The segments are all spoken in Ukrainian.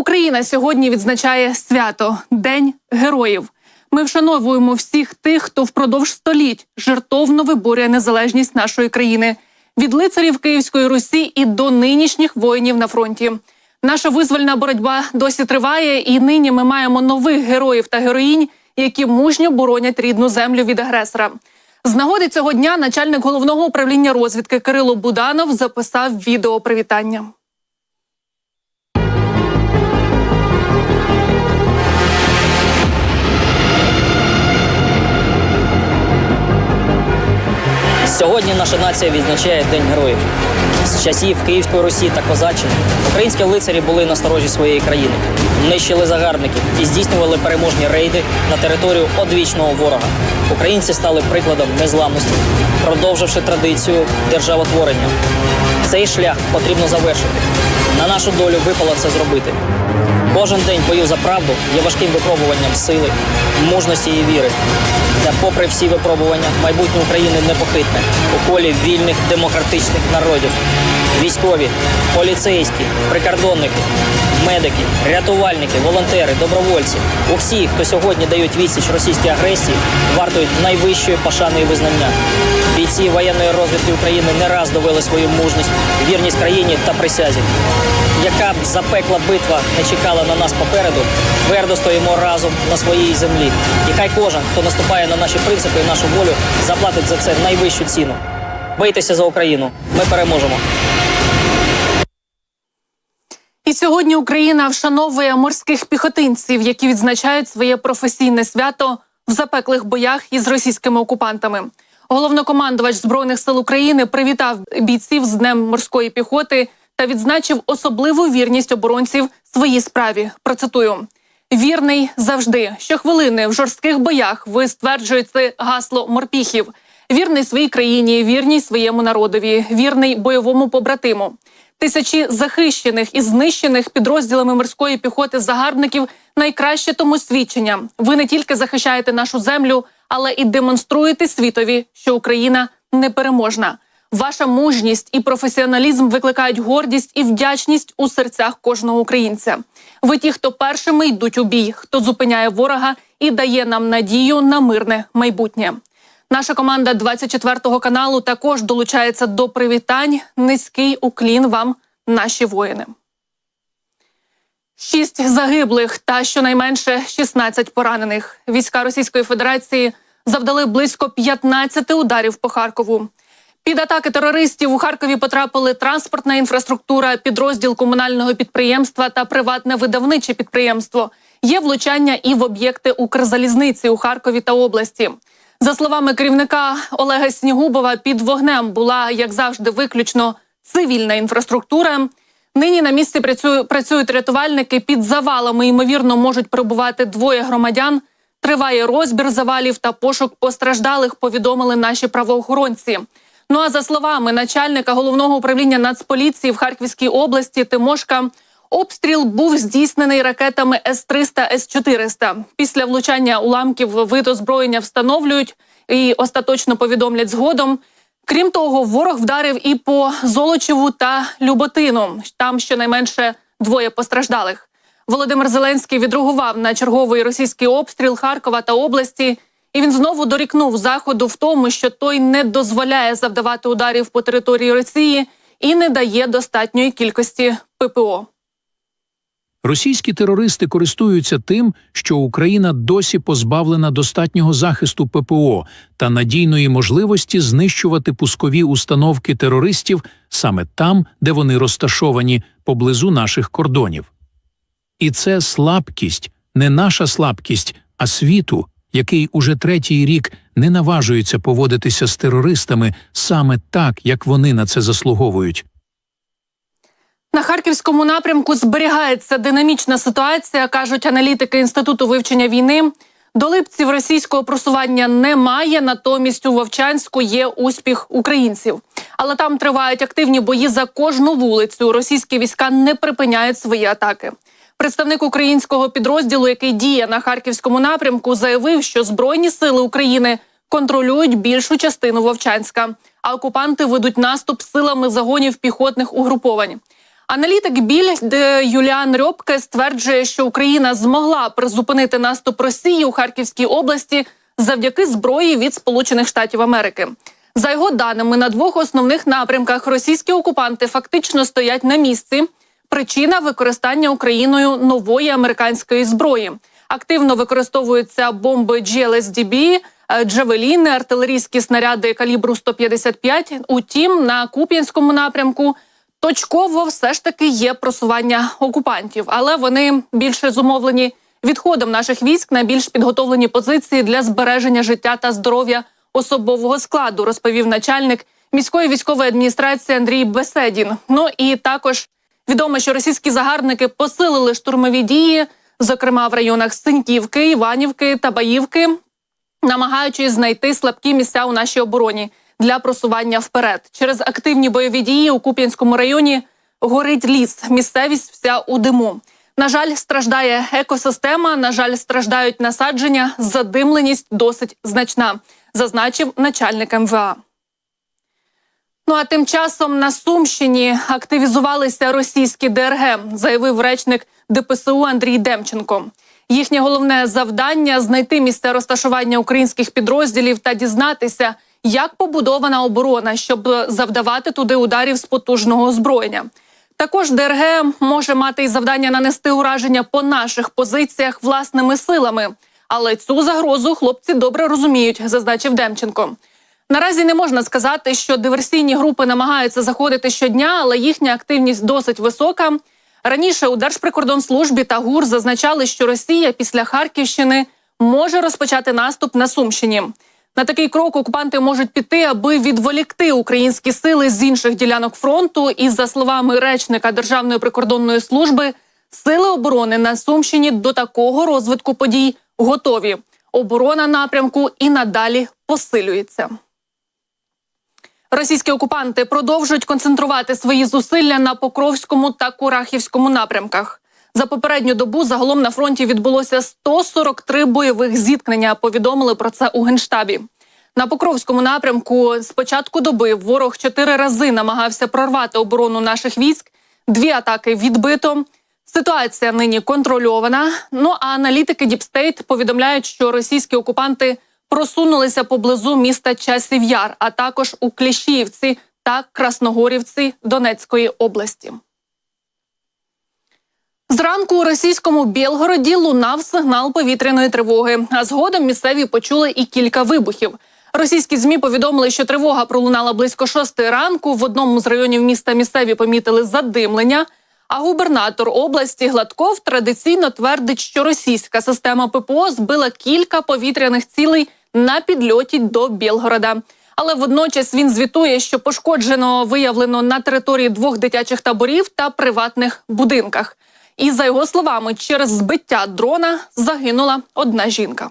Україна сьогодні відзначає свято День героїв. Ми вшановуємо всіх тих, хто впродовж століть жертовно виборює незалежність нашої країни від лицарів Київської Русі і до нинішніх воїнів на фронті. Наша визвольна боротьба досі триває, і нині ми маємо нових героїв та героїнь, які мужньо боронять рідну землю від агресора. З нагоди цього дня начальник головного управління розвідки Кирило Буданов записав відео привітання. Сьогодні наша нація відзначає День героїв. З часів Київської Русі та Козаччини українські лицарі були на сторожі своєї країни, нищили загарбників і здійснювали переможні рейди на територію одвічного ворога. Українці стали прикладом незламності, продовживши традицію державотворення. Цей шлях потрібно завершити. На нашу долю випало це зробити. Кожен день бою за правду є важким випробуванням сили, мужності і віри. Та попри всі випробування, майбутнє України непохитне у колі вільних демократичних народів. Військові, поліцейські, прикордонники, медики, рятувальники, волонтери, добровольці усі, хто сьогодні дають відсіч російській агресії, вартують найвищої пошани і визнання. Бійці воєнної розвідки України не раз довели свою мужність, вірність країні та присязі. Яка б запекла битва не чекала на нас попереду, твердо стоїмо разом на своїй землі. І хай кожен, хто наступає на наші принципи і нашу волю, заплатить за це найвищу ціну. Бийтеся за Україну. Ми переможемо. І сьогодні Україна вшановує морських піхотинців, які відзначають своє професійне свято в запеклих боях із російськими окупантами. Головнокомандувач збройних сил України привітав бійців з Днем морської піхоти та відзначив особливу вірність оборонців своїй справі. Процитую. Вірний завжди. Щохвилини в жорстких боях ви стверджуєте гасло морпіхів. Вірний своїй країні, вірний своєму народові, вірний бойовому побратиму. Тисячі захищених і знищених підрозділами морської піхоти загарбників найкраще тому свідчення. Ви не тільки захищаєте нашу землю, але і демонструєте світові, що Україна непереможна. Ваша мужність і професіоналізм викликають гордість і вдячність у серцях кожного українця. Ви ті, хто першими йдуть у бій, хто зупиняє ворога і дає нам надію на мирне майбутнє. Наша команда 24 каналу також долучається до привітань. Низький уклін вам, наші воїни. Шість загиблих та щонайменше 16 поранених. Війська Російської Федерації завдали близько 15 ударів по Харкову. Під атаки терористів у Харкові потрапили транспортна інфраструктура, підрозділ комунального підприємства та приватне видавниче підприємство. Є влучання і в об'єкти Укрзалізниці у Харкові та області. За словами керівника Олега Снігубова, під вогнем була, як завжди, виключно цивільна інфраструктура. Нині на місці працюють, рятувальники. Під завалами ймовірно можуть перебувати двоє громадян. Триває розбір завалів та пошук постраждалих. Повідомили наші правоохоронці. Ну а за словами начальника головного управління Нацполіції в Харківській області Тимошка, обстріл був здійснений ракетами С-300, С-400. Після влучання уламків вид озброєння встановлюють і остаточно повідомлять згодом. Крім того, ворог вдарив і по Золочеву та Люботину. Там щонайменше двоє постраждалих. Володимир Зеленський відреагував на черговий російський обстріл Харкова та області. І він знову дорікнув заходу в тому, що той не дозволяє завдавати ударів по території Росії і не дає достатньої кількості ППО. Російські терористи користуються тим, що Україна досі позбавлена достатнього захисту ППО та надійної можливості знищувати пускові установки терористів саме там, де вони розташовані поблизу наших кордонів. І це слабкість, не наша слабкість, а світу, який уже третій рік не наважується поводитися з терористами саме так, як вони на це заслуговують. На харківському напрямку зберігається динамічна ситуація, кажуть аналітики інституту вивчення війни. До липців російського просування немає, натомість у Вовчанську є успіх українців. Але там тривають активні бої за кожну вулицю. Російські війська не припиняють свої атаки. Представник українського підрозділу, який діє на харківському напрямку, заявив, що збройні сили України контролюють більшу частину Вовчанська, а окупанти ведуть наступ силами загонів піхотних угруповань. Аналітик біль Юліан Рьопке стверджує, що Україна змогла призупинити наступ Росії у Харківській області завдяки зброї від Сполучених Штатів Америки. За його даними, на двох основних напрямках російські окупанти фактично стоять на місці. Причина використання Україною нової американської зброї. Активно використовуються бомби GLSDB, е, джавеліни, артилерійські снаряди калібру 155. Утім, на Куп'янському напрямку точково все ж таки є просування окупантів, але вони більше зумовлені відходом наших військ на більш підготовлені позиції для збереження життя та здоров'я особового складу, розповів начальник міської військової адміністрації Андрій Беседін. Ну і також відомо, що російські загарбники посилили штурмові дії, зокрема в районах Синьківки, Іванівки та Баївки, намагаючись знайти слабкі місця у нашій обороні для просування вперед. Через активні бойові дії у Куп'янському районі горить ліс, місцевість вся у диму. На жаль, страждає екосистема. На жаль, страждають насадження. Задимленість досить значна, зазначив начальник МВА. Ну а тим часом на Сумщині активізувалися російські ДРГ, заявив речник ДПСУ Андрій Демченко. Їхнє головне завдання знайти місце розташування українських підрозділів та дізнатися, як побудована оборона, щоб завдавати туди ударів з потужного озброєння. Також ДРГ може мати і завдання нанести ураження по наших позиціях власними силами. Але цю загрозу хлопці добре розуміють, зазначив Демченко. Наразі не можна сказати, що диверсійні групи намагаються заходити щодня, але їхня активність досить висока. Раніше у Держприкордонслужбі та ГУР зазначали, що Росія після Харківщини може розпочати наступ на Сумщині. На такий крок окупанти можуть піти, аби відволікти українські сили з інших ділянок фронту. І за словами речника Державної прикордонної служби, сили оборони на Сумщині до такого розвитку подій готові. Оборона напрямку і надалі посилюється. Російські окупанти продовжують концентрувати свої зусилля на Покровському та Курахівському напрямках. За попередню добу загалом на фронті відбулося 143 бойових зіткнення. Повідомили про це у генштабі. На Покровському напрямку з початку доби ворог чотири рази намагався прорвати оборону наших військ. Дві атаки відбито. Ситуація нині контрольована. Ну а аналітики Діпстейт повідомляють, що російські окупанти просунулися поблизу міста Часів Яр, а також у Кліщіївці та Красногорівці Донецької області. Зранку у російському Білгороді лунав сигнал повітряної тривоги. А згодом місцеві почули і кілька вибухів. Російські змі повідомили, що тривога пролунала близько шостої ранку. В одному з районів міста місцеві помітили задимлення. А губернатор області Гладков традиційно твердить, що російська система ППО збила кілька повітряних цілей на підльоті до Білгорода. Але водночас він звітує, що пошкоджено виявлено на території двох дитячих таборів та приватних будинках. І за його словами, через збиття дрона загинула одна жінка.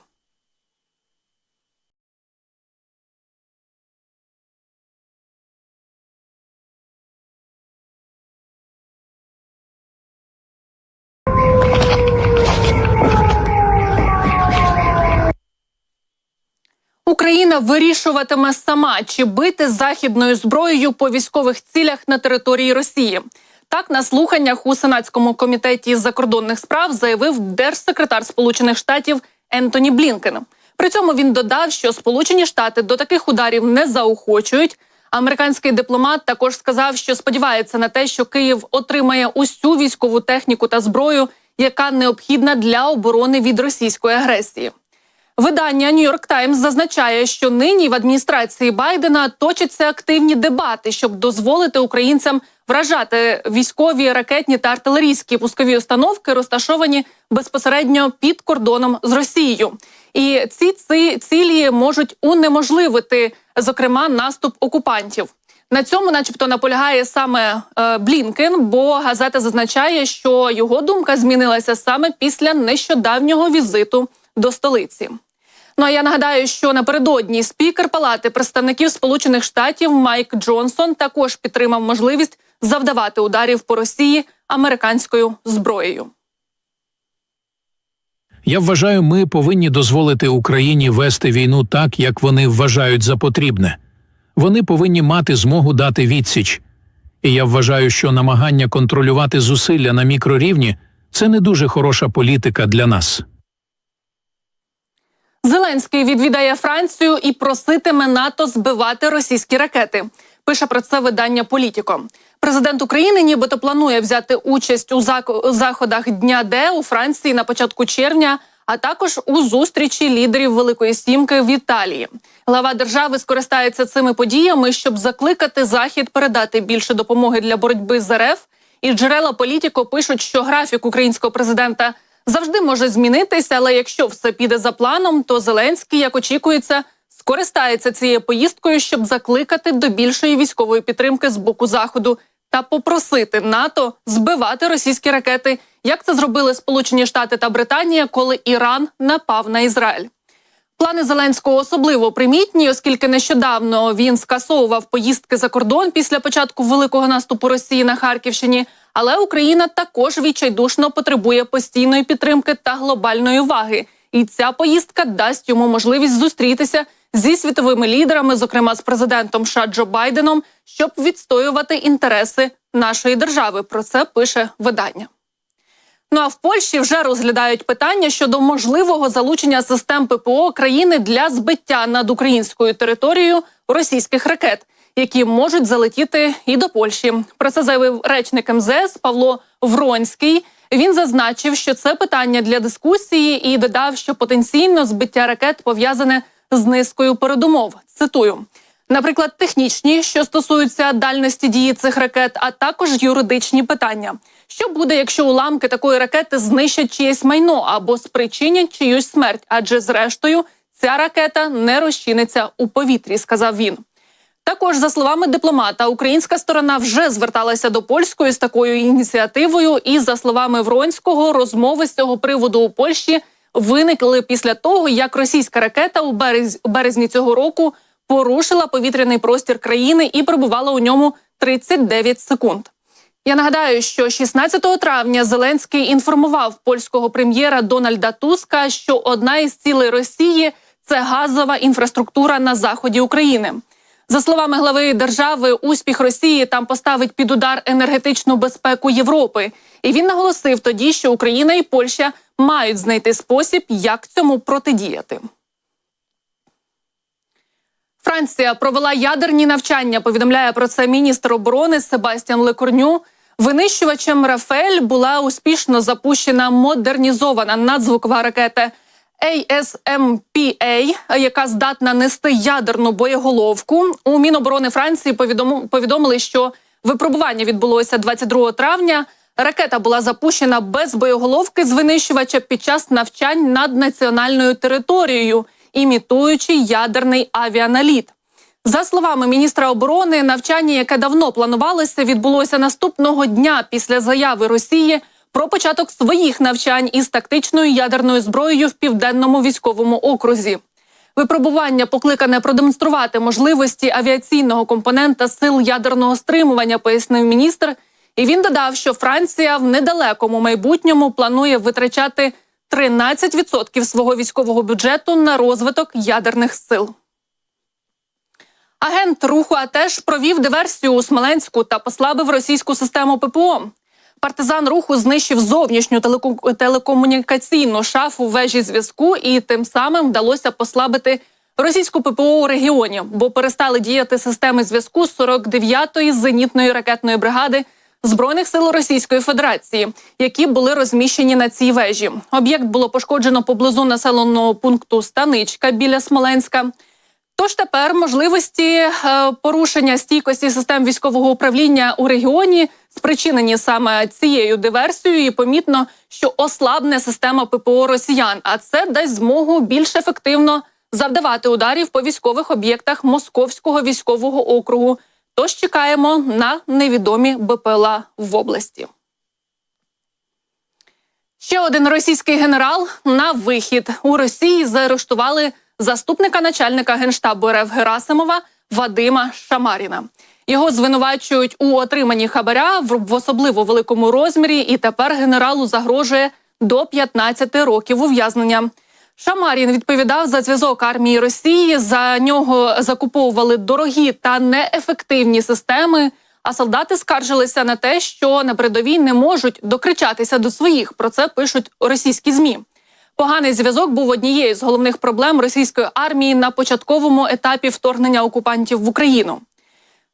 Україна вирішуватиме сама, чи бити західною зброєю по військових цілях на території Росії. Так на слуханнях у сенатському комітеті закордонних справ заявив держсекретар Сполучених Штатів Ентоні Блінкен. При цьому він додав, що Сполучені Штати до таких ударів не заохочують. Американський дипломат також сказав, що сподівається на те, що Київ отримає усю військову техніку та зброю, яка необхідна для оборони від російської агресії. Видання Нью-Йорк Таймс зазначає, що нині в адміністрації Байдена точаться активні дебати, щоб дозволити українцям вражати військові ракетні та артилерійські пускові установки, розташовані безпосередньо під кордоном з Росією. І ці, ці цілі можуть унеможливити, зокрема, наступ окупантів. На цьому, начебто, наполягає саме е, Блінкен, бо газета зазначає, що його думка змінилася саме після нещодавнього візиту до столиці. Ну а я нагадаю, що напередодні спікер Палати представників Сполучених Штатів Майк Джонсон також підтримав можливість завдавати ударів по Росії американською зброєю. Я вважаю, ми повинні дозволити Україні вести війну так, як вони вважають за потрібне. Вони повинні мати змогу дати відсіч. І я вважаю, що намагання контролювати зусилля на мікрорівні це не дуже хороша політика для нас. Зеленський відвідає Францію і проситиме НАТО збивати російські ракети. Пише про це видання Політіко. Президент України нібито планує взяти участь у заходах Дня Д у Франції на початку червня, а також у зустрічі лідерів Великої Сімки в Італії. Глава держави скористається цими подіями, щоб закликати Захід передати більше допомоги для боротьби з РФ. І джерела Політіко пишуть, що графік українського президента завжди може змінитися, але якщо все піде за планом, то Зеленський, як очікується, скористається цією поїздкою, щоб закликати до більшої військової підтримки з боку заходу та попросити НАТО збивати російські ракети, як це зробили Сполучені Штати та Британія, коли Іран напав на Ізраїль. Плани Зеленського особливо примітні, оскільки нещодавно він скасовував поїздки за кордон після початку великого наступу Росії на Харківщині. Але Україна також відчайдушно потребує постійної підтримки та глобальної уваги. І ця поїздка дасть йому можливість зустрітися зі світовими лідерами, зокрема з президентом США Джо Байденом, щоб відстоювати інтереси нашої держави. Про це пише видання. Ну а в Польщі вже розглядають питання щодо можливого залучення систем ППО країни для збиття над українською територією російських ракет, які можуть залетіти і до Польщі. Про це заявив речник МЗС Павло Вронський. Він зазначив, що це питання для дискусії, і додав, що потенційно збиття ракет пов'язане з низкою передумов. Цитую. Наприклад, технічні, що стосуються дальності дії цих ракет, а також юридичні питання. Що буде, якщо уламки такої ракети знищать чиєсь майно або спричинять чиюсь смерть? Адже зрештою ця ракета не розчиниться у повітрі, сказав він. Також, за словами дипломата, українська сторона вже зверталася до польської з такою ініціативою. І за словами Вронського, розмови з цього приводу у Польщі виникли після того, як російська ракета у берез- березні цього року порушила повітряний простір країни і перебувала у ньому 39 секунд. Я нагадаю, що 16 травня Зеленський інформував польського прем'єра Дональда Туска, що одна із цілей Росії це газова інфраструктура на заході України. За словами глави держави, успіх Росії там поставить під удар енергетичну безпеку Європи. І він наголосив тоді, що Україна і Польща мають знайти спосіб, як цьому протидіяти. Франція провела ядерні навчання. Повідомляє про це міністр оборони Себастьян Лекорню. Винищувачем Рафель була успішно запущена модернізована надзвукова ракета ASMPA, яка здатна нести ядерну боєголовку. У Міноборони Франції повідомили, що випробування відбулося 22 травня. Ракета була запущена без боєголовки з винищувача під час навчань над національною територією, імітуючи ядерний авіаналіт. За словами міністра оборони, навчання, яке давно планувалося, відбулося наступного дня після заяви Росії про початок своїх навчань із тактичною ядерною зброєю в південному військовому окрузі. Випробування покликане продемонструвати можливості авіаційного компонента сил ядерного стримування, пояснив міністр. І він додав, що Франція в недалекому майбутньому планує витрачати 13% свого військового бюджету на розвиток ядерних сил. Агент руху АТЕШ провів диверсію у Смоленську та послабив російську систему ППО. Партизан руху знищив зовнішню телекомунікаційну шафу вежі зв'язку, і тим самим вдалося послабити російську ППО у регіоні, бо перестали діяти системи зв'язку 49-ї зенітної ракетної бригади збройних сил Російської Федерації, які були розміщені на цій вежі. Об'єкт було пошкоджено поблизу населеного пункту Станичка біля Смоленська. Тож тепер можливості е, порушення стійкості систем військового управління у регіоні спричинені саме цією диверсією, і помітно, що ослабне система ППО росіян, а це дасть змогу більш ефективно завдавати ударів по військових об'єктах Московського військового округу. Тож чекаємо на невідомі БПЛА в області. Ще один російський генерал на вихід у Росії заарештували заступника начальника генштабу РФ Герасимова Вадима Шамаріна. Його звинувачують у отриманні хабаря в особливо великому розмірі, і тепер генералу загрожує до 15 років ув'язнення. Шамарін відповідав за зв'язок армії Росії. За нього закуповували дорогі та неефективні системи. А солдати скаржилися на те, що на передовій не можуть докричатися до своїх. Про це пишуть російські змі. Поганий зв'язок був однією з головних проблем російської армії на початковому етапі вторгнення окупантів в Україну.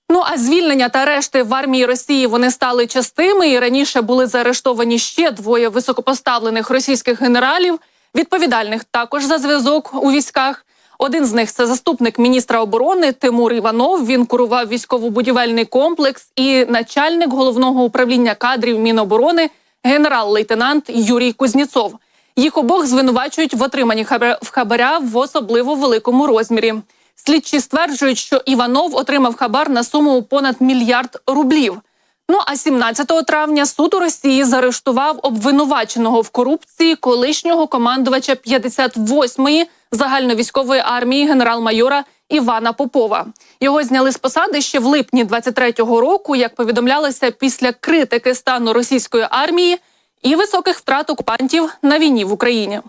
Ну а звільнення та арешти в армії Росії вони стали частими. І раніше були заарештовані ще двоє високопоставлених російських генералів, відповідальних також за зв'язок у військах. Один з них це заступник міністра оборони Тимур Іванов. Він курував військово-будівельний комплекс і начальник головного управління кадрів Міноборони генерал-лейтенант Юрій Кузніцов. Їх обох звинувачують в отриманні хабаря- в особливо великому розмірі. Слідчі стверджують, що Іванов отримав хабар на суму понад мільярд рублів. Ну а 17 травня суд у Росії заарештував обвинуваченого в корупції колишнього командувача 58-ї загальновійськової армії генерал-майора Івана Попова. Його зняли з посади ще в липні 23-го року, як повідомлялося після критики стану російської армії і високих втрат окупантів на війні в Україні.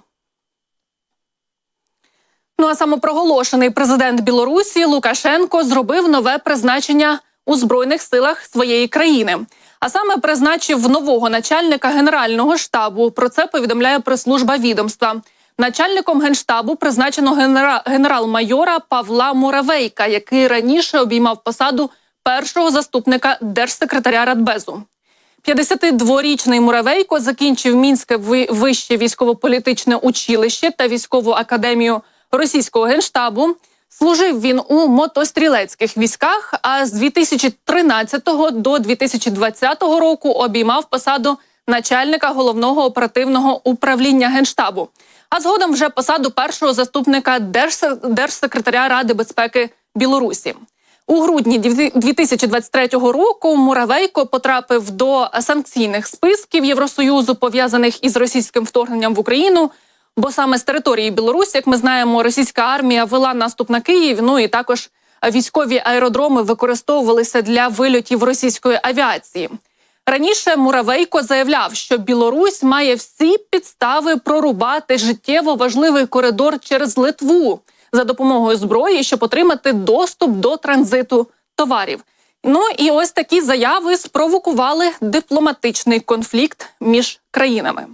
Ну а самопроголошений президент Білорусі Лукашенко зробив нове призначення у збройних силах своєї країни. А саме призначив нового начальника генерального штабу. Про це повідомляє прес-служба відомства. Начальником генштабу призначено генера... генерал-майора Павла Муравейка, який раніше обіймав посаду першого заступника держсекретаря Радбезу. 52-річний Муравейко закінчив Мінське ви- вище військово-політичне училище та військову академію російського генштабу. Служив він у мотострілецьких військах, а з 2013 до 2020 року обіймав посаду начальника головного оперативного управління генштабу. А згодом вже посаду першого заступника держсе- держсекретаря Ради безпеки Білорусі. У грудні 2023 року Муравейко потрапив до санкційних списків Євросоюзу, пов'язаних із російським вторгненням в Україну. Бо саме з території Білорусі, як ми знаємо, російська армія вела наступ на Київ. Ну і також військові аеродроми використовувалися для вильотів російської авіації. Раніше Муравейко заявляв, що Білорусь має всі підстави прорубати життєво важливий коридор через Литву за допомогою зброї, щоб отримати доступ до транзиту товарів. Ну і ось такі заяви спровокували дипломатичний конфлікт між країнами.